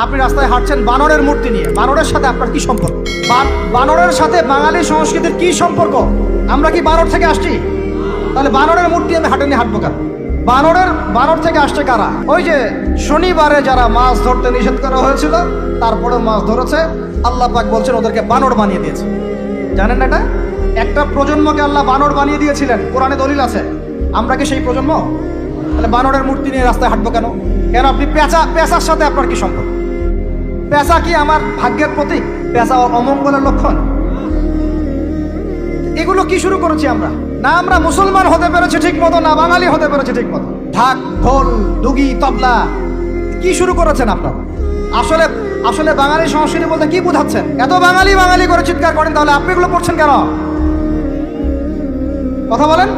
আপনি রাস্তায় হাঁটছেন বানরের মূর্তি নিয়ে। বানরের সাথে আপনার কি সম্পর্ক? বানরের সাথে বাঙালি সংস্কৃতির কি সম্পর্ক? আমরা কি বানর থেকে আসছি? তাহলে বানরের মূর্তি আমি হাটে নিয়ে হাঁটবো কেন? বানরের, বানর থেকে আসছে কারা? ওই যে শনিবারে যারা মাছ ধরতে নিষেধ করা হয়েছিল তারপরে মাছ ধরেছে। আল্লাহ পাক বলছেন, ওদেরকে বানর বানিয়ে দিয়েছে। জানেন না এটা? একটা প্রজন্মকে আল্লাহ বানর বানিয়ে দিয়েছিলেন। কোরআনে দলিল আছে। আমরা কি সেই প্রজন্ম? তাহলে বানরের মূর্তি নিয়ে রাস্তায় হাঁটবো কেন? কেন আপনি পেঁচা, পেঁচার সাথে আপনার কি সম্পর্ক? পেঁচা কি আমার ভাগ্যের প্রতীক? পেঁচা অমঙ্গলের লক্ষণ। এগুলো কি শুরু করেছি আমরা? না আমরা মুসলমান হতে পেরেছি ঠিক মতো, না বাঙালি হতে পেরেছি ঠিক মতো। ঢাক, ঢোল, দুগি, তবলা, কি শুরু করেছেন আপনারা? আসলে আসলে বাঙালি সংস্কৃতি বলতে কি বোঝাচ্ছেন? এত বাঙালি বাঙালি করে চিৎকার করেন, তাহলে আপনি এগুলো পড়ছেন কেন? কথা বলেন।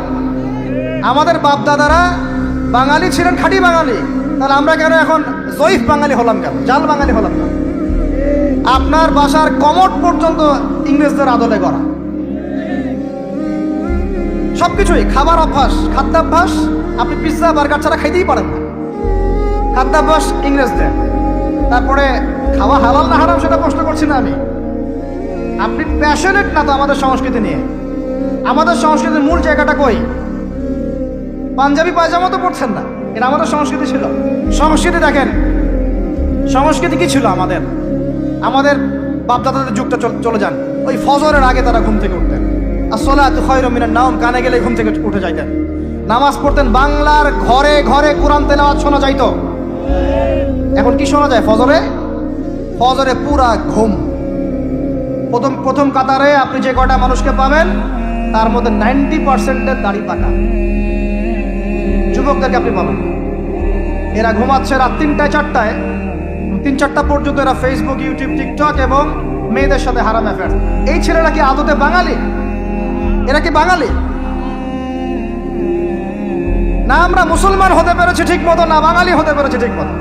আমাদের বাপ দাদারা বাঙালি ছিলেন খাঁটি বাঙালি। তাহলে আমরা কেন এখন জয়ীফ বাঙালি হলাম কেন? জাল বাঙালি হলাম কেন? আপনার বাসার কমট পর্যন্ত ইংরেজদের আদলে করা সবকিছুই খাবার অভ্যাস, খাদ্যাভ্যাস, আপনি পিৎজা বার্গার ছাড়া খাইতেই পারেন না। খাদ্যাভ্যাস ইংরেজদের। তারপরে খাওয়া হালাল না হারাম সেটা প্রশ্ন করছি না আমি। আপনি প্যাশনেট না তো আমাদের সংস্কৃতি নিয়ে? আমাদের সংস্কৃতির মূল জায়গাটা কই? পাঞ্জাবি পায়জামা তো পড়ছেন না, এটা আমাদের সংস্কৃতি ছিল। সংস্কৃতি দেখেন, সংস্কৃতি কি ছিল আমাদের? আমাদের বাপদাদাদের যুগটা চল- যান। ওই ফজরের আগে তারা ঘুম থেকে উঠতেন। আসলে এত খয়র মিনার নাম কানে গেলে ঘুম থেকে উঠে যাইতেন। নামাজ পড়তেন বাংলার ঘরে ঘরে কোরআন তেলাওয়াত শোনা যাইতো। এখন কি শোনা যায় ফজরে? ফজরে পুরা ঘুম। প্রথম প্রথম কাতারে আপনি যে কটা মানুষকে পাবেন, তার মধ্যে নাইনটি পার্সেন্টের দাড়ি পাকা। যুবকদেরকে আপনি পাবেন। এরা ঘুমাচ্ছে রাত তিনটায়, চারটায়। তিন চারটা পর্যন্ত এরা ফেসবুক ইউটিউব টিকটক এবং মেয়েদের সাথে হারাম অ্যাফেয়ার এই ছেলেরা কি আদতে বাঙালি? এরা কি বাঙালি? না, আমরা মুসলমান হতে পেরেছি ঠিক মতো, না বাঙালি হতে পেরেছি ঠিক মতো।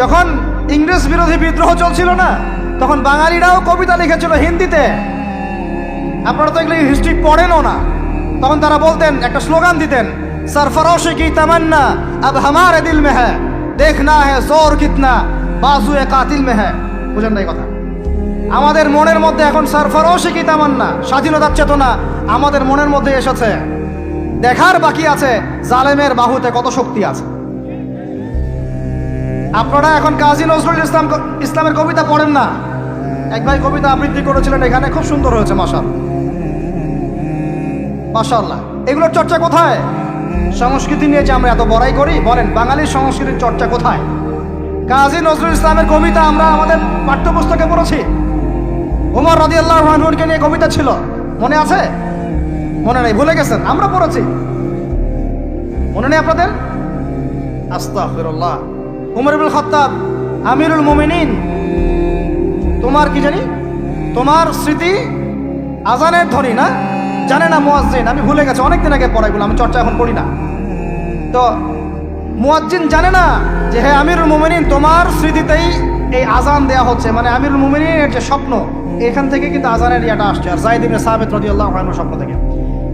যখন ইংরেজ বিরোধী বিদ্রোহ চলছিল না, তখন বাঙালিরাও কবিতা লিখেছিল হিন্দিতে। আপনারা তো এগুলো হিস্ট্রি পড়েনও না। তখন তারা বলতেন, একটা স্লোগান দিতেন सरफरोशी की तमन्ना अब हमारे दिल में है देखना है जोर कितना बाजू ए कातिल में है বুঝেন না এই কথা আমাদের মনের মধ্যে এখন সরফরোশি কি তামান্না স্বাধীনতার চেতনা আমাদের মনের মধ্যে এসেছে দেখার বাকি আছে জালেমের বাহুতে কত শক্তি আছে আপনারা এখন কাজী নজরুল ইসলাম ইসলামের কবিতা পড়েন না এক ভাই কবিতা আবৃত্তি করেছিলেন এখানে খুব সুন্দর হয়েছে মাসাল মাশাল্লাহ এগুলোর চর্চা কোথায় সংস্কৃতি নিয়ে যে আমরা এত বড়াই করি, বলেন বাঙালির সংস্কৃতির চর্চা কোথায়? কাজী নজরুল ইসলামের কবিতা আমরা আমাদের পাঠ্যপুস্তকে পড়েছি। ওমর রদি আল্লাহ রহমানকে নিয়ে কবিতা ছিল। মনে আছে? মনে নেই, ভুলে গেছেন, আমরা পড়েছি। মনে নেই আপনাদের? আস্তাগফিরুল্লাহ। উমর ইবুল খত্তাব, আমিরুল মুমিনিন। তোমার কি জানি? তোমার স্মৃতি আজানের ধ্বনি, না? জানে না মুয়াজ্জিন, আমি ভুলে গেছি, অনেকদিন আগে পড়াইগুলো, আমি চর্চা এখন করি না। তো মুয়াজ্জিন জানে না যে হ্যাঁ আমিরুল মুমিনিন, তোমার স্মৃতিতেই এই আজান দেয়া হচ্ছে। মানে আমিরুল মুমিনিনের যে স্বপ্ন, এখান থেকে কিন্তু আজানের ইয়াটা আসছে। আর জাহিদ ইবনে সাহাবেদ রাদিয়াল্লাহু স্বপ্ন থেকে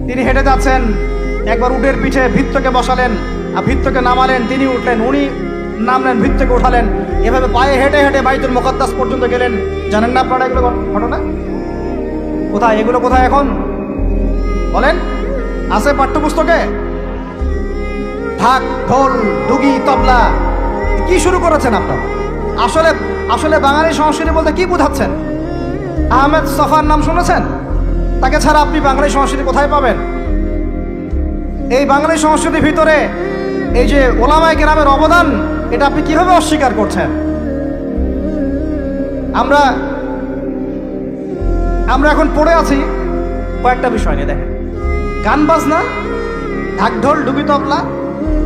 তিনি হেঁটে যাচ্ছেন, একবার উটের পিঠে ভিত্তকে বসালেন, আর ভিত্তকে নামালেন, তিনি উঠলেন, উনি নামলেন, ভিত্তকে উঠালেন। এভাবে পায়ে হেঁটে হেঁটে বাইতুল মুকদ্দাস পর্যন্ত গেলেন। জানেন না আপনারা এগুলো ঘটনা? কোথায়? এগুলো কোথায় এখন? বলেন, আছে পাঠ্যপুস্তকে? ঢাক ঢোল, ডুগি, তবলা, কি শুরু করেছেন আপনারা? আসলে আসলে বাঙালি সংস্কৃতি বলতে কি বোঝাচ্ছেন? আহমেদ সফার নাম শুনেছেন? তাকে ছাড়া আপনি বাঙালি সংস্কৃতি কোথায় পাবেন? এই বাঙালি সংস্কৃতির ভিতরে এই যে ওলামায় গ্রামের অবদান, এটা আপনি কীভাবে অস্বীকার করছেন? আমরা আমরা এখন পড়ে আছি কয়েকটা বিষয় নিয়ে দেখেন। গান বাজনা, ঢাকঢোল ডুবি তবলা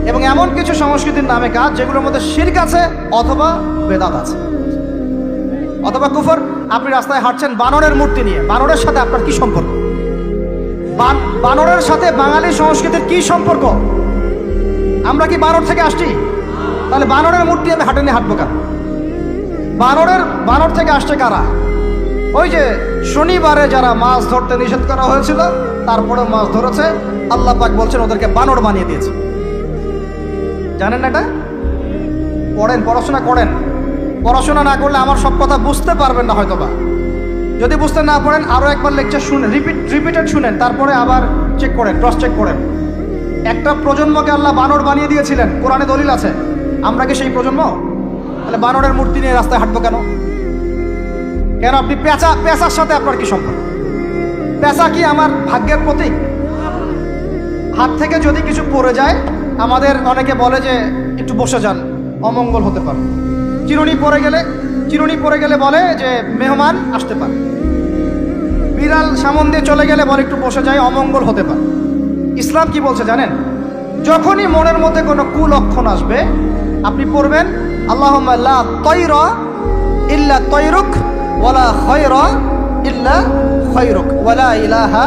এবং এমন কিছু সংস্কৃতির নামে কাজ যেগুলোর মধ্যে শির্ক আছে অথবা বেদাত আছে। অথবা কুফর, আপনি রাস্তায় হাঁটছেন বানরের মূর্তি নিয়ে। বানরের সাথে আপনার কি সম্পর্ক? বান- বানরের সাথে বাঙালি সংস্কৃতির কি সম্পর্ক? আমরা কি বানর থেকে আসছি? তাহলে বানরের মূর্তি আমি হাটে নিয়ে হাঁটবো কেন? বানরের, বানর থেকে আসছে কারা? ওই যে শনিবারে যারা মাছ ধরতে নিষেধ করা হয়েছিল তারপরে মাছ ধরেছে। আল্লাহ পাক বলছেন, ওদেরকে বানর বানিয়ে দিয়েছে। জানেন না এটা? পড়েন, পড়াশোনা করেন। পড়াশোনা না করলে আমার সব কথা বুঝতে পারবেন না হয়তো বা যদি বুঝতে না পারেন আরও একবার লেকচার শুনেন রিপিট রিপিটেড শুনেন, তারপরে আবার চেক করেন ক্রস চেক করেন। একটা প্রজন্মকে আল্লাহ বানর বানিয়ে দিয়েছিলেন, কোরআনে দলিল আছে। আমরা কি সেই প্রজন্ম? তাহলে বানরের মূর্তি নিয়ে রাস্তায় হাঁটবো কেন? কেন আপনি পেঁচা পেঁচার সাথে আপনার কি সম্পর্ক? পেঁচা কি আমার ভাগ্যের প্রতীক? হাত থেকে যদি কিছু পড়ে যায়, আমাদের অনেকে বলে যে একটু বসে যান, অমঙ্গল হতে পারে। চিরুনি পড়ে গেলে চিরুনি পড়ে গেলে বলে যে মেহমান আসতে পারে। বিড়াল সামন দিয়ে চলে গেলে বলে একটু বসে যায়, অমঙ্গল হতে পারে। ইসলাম কি বলছে জানেন? যখনই মনের মধ্যে কোনো কুলক্ষণ আসবে, আপনি পড়বেন আল্লাহ তৈর ইল্লা তৈরুক ওয়ালা খৈর ইল্লা খৈরুক ওয়ালা ইলাহা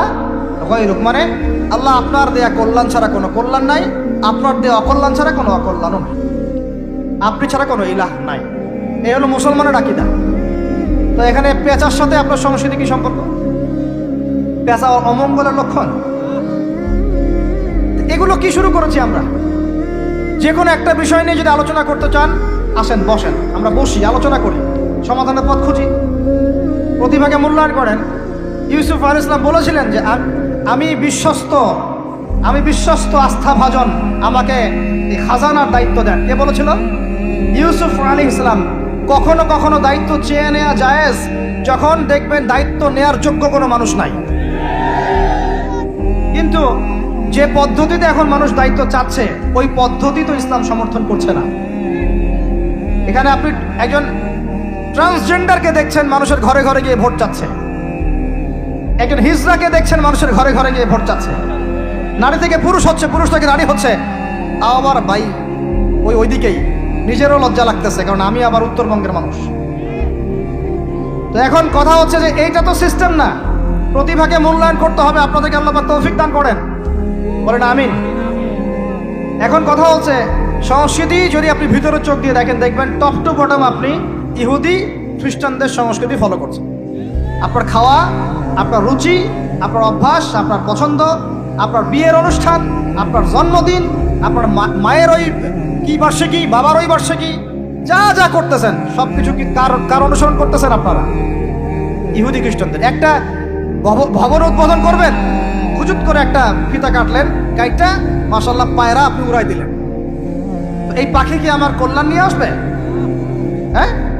খৈরুক মানে আল্লাহ আপনার দেয়া কল্যাণ ছাড়া কোনো কল্যাণ নাই, আপনার দেয়া অকল্যাণ ছাড়া কোনো অকল্যাণও নাই। আপনি ছাড়া কোনো ইলাহ নাই। এই হলো মুসলমানের আকিদা। তো এখানে পেঁচার সাথে আপনার সংস্কৃতি কি সম্পর্ক? পেঁচা অমঙ্গলের লক্ষণ। এগুলো কি শুরু করেছি আমরা? যে কোনো একটা বিষয় নিয়ে যদি আলোচনা করতে চান, আসেন, বসেন। আমরা বসি, আলোচনা করি। সমাধানের পথ খুঁজি। প্রতিভাকে মূল্যায়ন করেন। ইউসুফ আল ইসলাম বলেছিলেন যে আমি বিশ্বস্ত আমি বিশ্বস্ত আস্থাভাজন, আমাকে এই খাজানার দায়িত্ব দেন। কে বলেছিল? ইউসুফ আলী ইসলাম কখনো কখনো দায়িত্ব চেয়ে নেওয়া জায়েজ, যখন দেখবেন দায়িত্ব নেয়ার যোগ্য কোনো মানুষ নাই। কিন্তু যে পদ্ধতিতে এখন মানুষ দায়িত্ব চাচ্ছে, ওই পদ্ধতি তো ইসলাম সমর্থন করছে না। এখানে আপনি একজন ট্রান্সজেন্ডারকে দেখছেন, মানুষের ঘরে ঘরে গিয়ে ভোট চাচ্ছে। একজন হিজড়াকে দেখছেন, মানুষের ঘরে ঘরে গিয়ে ভোট চাচ্ছে। নারী থেকে পুরুষ হচ্ছে, পুরুষ থেকে নারী হচ্ছে। আবার ভাই ওই ওইদিকেই। নিজেরও লজ্জা লাগতেছে, কারণ আমি আবার উত্তরবঙ্গের মানুষ। তো এখন কথা হচ্ছে যে এইটা তো সিস্টেম না। প্রতিভাকে মূল্যায়ন করতে হবে, আপনাদেরকে আল্লাহ তৌফিক দান করেন। বলেন আমিন। এখন কথা হচ্ছে, সংস্কৃতি যদি আপনি ভিতরে চোখ দিয়ে দেখেন, দেখবেন টপ টু বটম আপনি ইহুদি খ্রিস্টানদের সংস্কৃতি ফলো করছেন আপনার খাওয়া, আপনার রুচি, আপনার অভ্যাস, আপনার পছন্দ, আপনার বিয়ের অনুষ্ঠান, আপনার জন্মদিন, আপনার মায়ের ওই কি বার্ষিকী, বাবার ওই বার্ষিকী, যা যা করতেছেন সব কিছু কি কার কার অনুসরণ করতেছেন আপনারা? ইহুদি খ্রিস্টানদের। একটা ভব- ভবন উদ্বোধন করবেন, হুজুত করে একটা ফিতা কাটলেন গাইডটা মাসাল্লাহ পায়রা আপনি উড়াই দিলেন। এই পাখি কি আমার কল্যাণ নিয়ে আসবে? হ্যাঁ?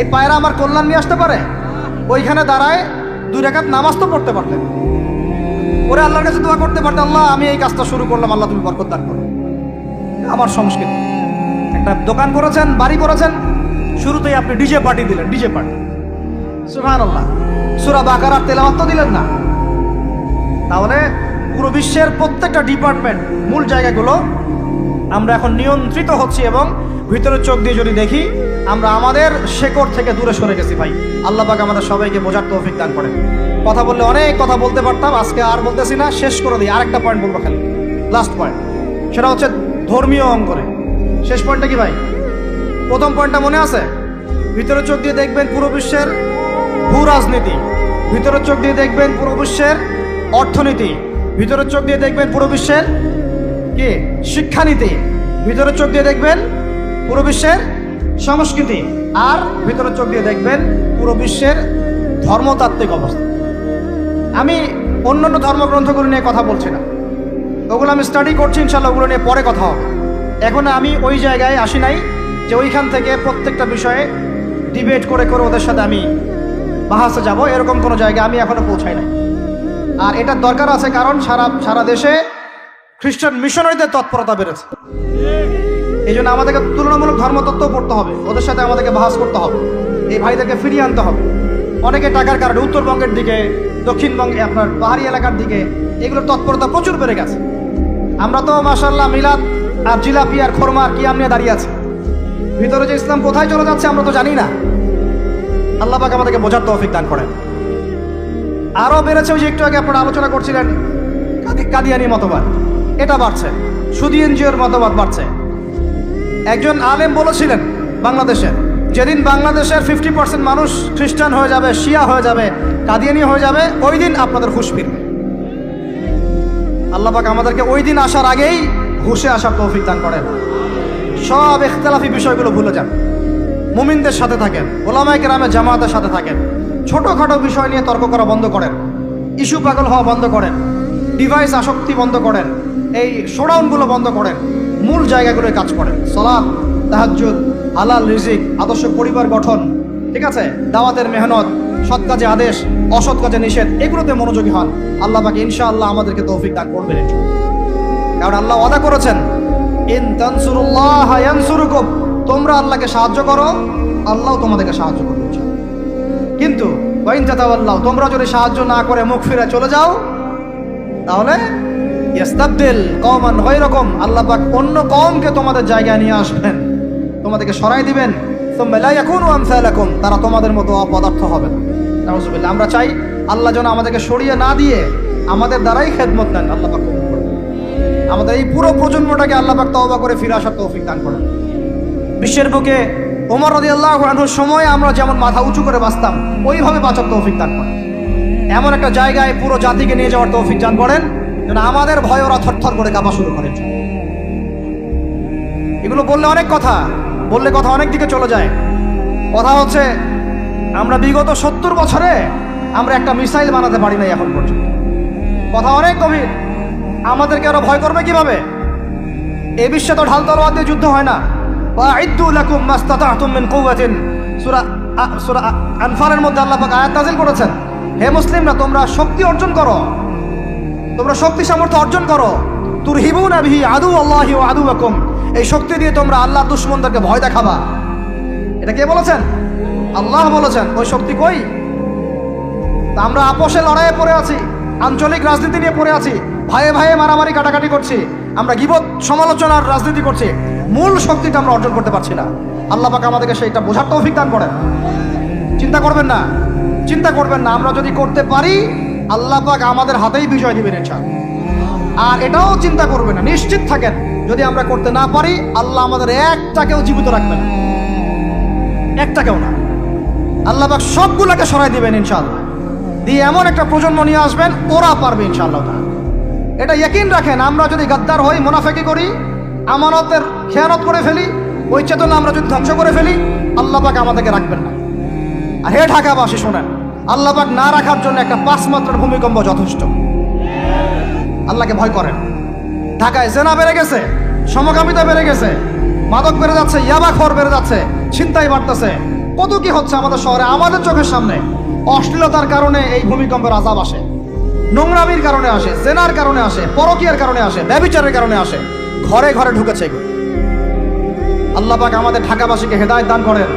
এই পায়রা আমার কল্যাণ নিয়ে আসতে পারে? ওইখানে দাঁড়ায় দুই রেখাত নামাজ তো পড়তে পারতেন। ওরে আল্লাহর কাছে দোয়া করতে পারতেন, আল্লাহ, আমি এই কাজটা শুরু করলাম, আল্লাহ তুমি বরকত দান করো। আমার সংস্কৃতি। একটা দোকান করেছেন, বাড়ি করেছেন, শুরুতেই আপনি ডিজে পার্টি দিলেন, ডিজে পার্টি। সুহান আল্লাহ সুরা বাকারার তেলাওয়াত তো দিলেন না। তাহলে পুরো বিশ্বের প্রত্যেকটা ডিপার্টমেন্ট, মূল জায়গাগুলো আমরা এখন নিয়ন্ত্রিত হচ্ছি এবং ভিতরে চোখ দিয়ে যদি দেখি আমরা আমাদের শেকড় থেকে দূরে সরে গেছি ভাই। আল্লাহ পাক আমাদের সবাইকে বোঝার তৌফিক দান করেন। কথা বললে অনেক কথা বলতে পারতাম, আজকে আর বলতেছি না, শেষ করে দিই। আরেকটা পয়েন্ট বলব খালি। লাস্ট পয়েন্ট সেটা হচ্ছে ধর্মীয় অঙ্গনে। শেষ পয়েন্টটা কি ভাই? প্রথম পয়েন্টটা মনে আছে? ভিতরে চোখ দিয়ে দেখবেন পুরো বিশ্বের ভূ রাজনীতি ভিতরে চোখ দিয়ে দেখবেন পুরো বিশ্বের অর্থনীতি। ভিতরে চোখ দিয়ে দেখবেন পুরো বিশ্বের কি? শিক্ষানীতি। ভিতরে চোখ দিয়ে দেখবেন পুরো বিশ্বের সংস্কৃতি। আর ভিতরে চোখ দিয়ে দেখবেন পুরো বিশ্বের ধর্মতাত্ত্বিক অবস্থা। আমি অন্যান্য ধর্মগ্রন্থগুলো নিয়ে কথা বলছি না। ওগুলো আমি স্টাডি করছি ইনশাল্লাহ ওগুলো নিয়ে পরে কথা হবে। এখন আমি ওই জায়গায় আসি নাই যে ওইখান থেকে প্রত্যেকটা বিষয়ে ডিবেট করে করে ওদের সাথে আমি বাহাসে যাব। এরকম কোনো জায়গায় আমি এখনও পৌঁছাই নাই। আর এটার দরকার আছে কারণ সারা সারা দেশে খ্রিস্টান মিশনারিদের তৎপরতা বেড়েছে। এই জন্য আমাদেরকে তুলনামূলক ধর্মতত্ত্ব পড়তে হবে। ওদের সাথে আমাদেরকে বাহাস করতে হবে। এই ভাইদেরকে ফিরিয়ে আনতে হবে। অনেকে টাকার কারণে উত্তরবঙ্গের দিকে, দক্ষিণবঙ্গে আপনার পাহাড়ি এলাকার দিকে এগুলোর তৎপরতা প্রচুর বেড়ে গেছে। আমরা তো মাসাল্লাহ মিলাদ আর জিলাপি আর খোরমা আর কি নিয়ে দাঁড়িয়ে আছি। ভিতরে যে ইসলাম কোথায় চলে যাচ্ছে আমরা তো জানি না। আল্লাহ পাক আমাদেরকে বোঝার তৌফিক দান করেন। আরও বেড়েছে ওই যে একটু আগে আপনারা আলোচনা করছিলেন, কাদি- কাদিয়ানি মতবাদ। এটা বাড়ছে। সুদি এনজিওর মতবাদ বাড়ছে। একজন আলেম বলেছিলেন বাংলাদেশে, যেদিন বাংলাদেশের ফিফটি পার্সেন্ট মানুষ খ্রিস্টান হয়ে যাবে, শিয়া হয়ে যাবে, কাদিয়ানি হয়ে যাবে ওই দিন আপনাদের হুশ ফিরবে। আল্লাহ পাক আমাদেরকে ওই দিন আসার আগেই হুশে আসার তৌফিক দান করেন। সব ইখতলাফি বিষয়গুলো ভুলে যান। মুমিনদের সাথে থাকেন, ওলামায় কেরামে জামাতের সাথে থাকেন, ছোটোখাটো বিষয় নিয়ে তর্ক করা বন্ধ করেন, ইস্যু পাগল হওয়া বন্ধ করেন, ডিভাইস আসক্তি বন্ধ করেন, এই শোডাউনগুলো বন্ধ করেন। মূল জায়গাগুলোয় কাজ করেন। সলাপ তাহাজ্জুদ, হালাল রিজিক, আদর্শ পরিবার গঠন, ঠিক আছে? দাওয়াতের মেহনত, সৎ কাজে আদেশ, অসৎ কাজে নিষেধ, এগুলোতে মনোযোগী হন। আল্লাহ পাকে ইনশাআল্লাহ আমাদেরকে তৌফিক দান করবেন। কারণ আল্লাহ ওয়াদা করেছেন, ইন তোমরা আল্লাহকে সাহায্য করো, আল্লাহ তোমাদেরকে সাহায্য করবে। কিন্তু তোমরা যদি সাহায্য না করে মুখ ফিরে চলে যাও, তাহলে ইয়াস্তাবদিল কওমান গায়রাকুম, আল্লাহ পাক অন্য কওমকে তোমাদের জায়গায় নিয়ে আসবেন। তোমাদেরকে সরাই দিবেন। সুম্মা লা ইয়াকুনু আমসালাকুম, তারা তোমাদের মতো অপদার্থ হবে না। নাউজুবিল্লাহ, আমরা চাই আল্লাহ যেন আমাদেরকে সরিয়ে না দিয়ে আমাদের দ্বারাই খেদমত নেন, আল্লাহ পাক আমাদের এই পুরো প্রজন্মটাকে আল্লাহ পাক তওবা করে ফিরে আসার তৌফিক দান করেন। বিশ্বের বুকে ওমর রাদিয়াল্লাহু আনহুর সময় আমরা যেমন মাথা উঁচু করে বাঁচতাম, ওইভাবে বাঁচার তৌফিক দান করেন। এমন একটা জায়গায় পুরো জাতিকে নিয়ে যাওয়ার তৌফিক দান করেন আমাদের ভয় ওরা থরথর করে কাঁপা শুরু করে। এগুলো বললে অনেক কথা, বললে কথা অনেক দিকে চলে যায়। কথা হচ্ছে, আমরা বিগত সত্তর বছরে আমরা একটা মিসাইল বানাতে পারি নাই এখন পর্যন্ত। কথা অনেক গভীর, আমাদেরকে আরও ভয় করবে কীভাবে? এ বিশ্বে তো ঢাল তলোয়ার দিয়ে যুদ্ধ হয় না। ওয়াইদ্দু লাকুম মাস্তাতাতুম কুওয়াতিন। সূরা আ- সূরা আ- আনফালের মধ্যে আল্লাহ আয়াত করেছেন। হে মুসলিমরা, তোমরা শক্তি অর্জন করো। তোমরা শক্তি সামর্থ্য অর্জন করো। তুর হিবুনা বিহি আদু আল্লাহি আদু এই শক্তি দিয়ে তোমরা আল্লাহ দুশ্মনদেরকে ভয় দেখাবা। এটা কে বলেছেন? আল্লাহ বলেছেন। ওই শক্তি কই? আমরা আপোষে লড়াইয়ে পড়ে আছি, আঞ্চলিক রাজনীতি নিয়ে পড়ে আছি, ভাইয়ে ভাইয়ে মারামারি কাটাকাটি করছি, আমরা গিবত সমালোচনার রাজনীতি করছি, মূল শক্তিটা আমরা অর্জন করতে পারছি না। আল্লাহ পাক আমাদেরকে সেইটা বোঝার তৌফিক দান করেন। চিন্তা করবেন না, চিন্তা করবেন না, আমরা যদি করতে পারি আল্লাহ পাক আমাদের হাতেই বিজয় দিবেন ইনশাআল্লাহ। আর এটাও চিন্তা করবেন না, নিশ্চিত থাকেন, যদি আমরা করতে না পারি, আল্লাহ আমাদের একটাকেও জীবিত রাখবেন একটাকেও না। আল্লাহ পাক সবগুলোকে সরাই দিবেন ইনশাআল্লাহ। দিয়ে এমন একটা প্রজন্ম নিয়ে আসবেন, ওরা পারবে ইনশাআল্লাহ। এটা ইয়কিন রাখেন, আমরা যদি গাদ্দার হই, মুনাফেকি করি, আমানতের খেয়ানত করে ফেলি, ওই চেতনা আমরা যদি ধ্বংস করে ফেলি, আল্লাহ পাক আমাদেরকে রাখবেন না। আর হে ঢাকাবাসী, শোনেন আল্লাহ পাক না রাখার জন্য একটা পাঁচ মাত্রার ভূমিকম্প যথেষ্ট। আল্লাহকে ভয় করেন। ঢাকায় জেনা বেড়ে গেছে, সমকামিতা বেড়ে গেছে, মাদক বেড়ে যাচ্ছে, ইয়াবা খর বেড়ে যাচ্ছে, ছিনতাই বাড়তেছে। কত কি হচ্ছে আমাদের শহরে, আমাদের চোখের সামনে। অশ্লীলতার কারণে এই ভূমিকম্পের আজাব আসে, নোংরামির কারণে আসে, জেনার কারণে আসে, পরকীয়ার কারণে আসে ব্যবিচারের কারণে আসে, ঘরে ঘরে ঢুকেছে এগুলো। আল্লাহ পাক আমাদের ঢাকাবাসীকে হেদায়ত দান করেন।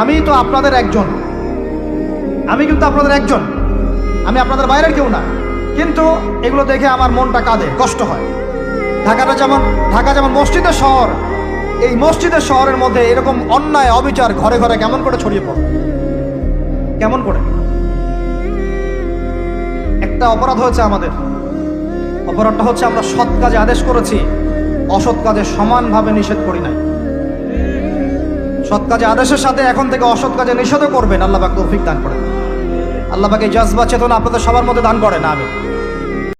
আমি তো আপনাদের একজন। আমি কিন্তু আপনাদের একজন। আমি আপনাদের বাইরের কেউ না। কিন্তু এগুলো দেখে আমার মনটা কাঁদে, কষ্ট হয়। ঢাকাটা যেমন ঢাকা যেমন মসজিদের শহর, এই মসজিদের শহরের মধ্যে এরকম অন্যায় অবিচার ঘরে ঘরে কেমন করে ছড়িয়ে পড়ে? কেমন করে? একটা অপরাধ হয়েছে আমাদের। অপরাধটা হচ্ছে আমরা সৎ কাজে আদেশ করেছি, অসৎ কাজে সমানভাবে নিষেধ করি নাই। সৎ কাজে আদেশের সাথে এখন থেকে অসৎ কাজে নিষেধও করবেন, আল্লাহ তৌফিক দান করেন আল্লাহ পাকে জজবা চেতনা আপনাদের সবার মধ্যে দান করেন আমি।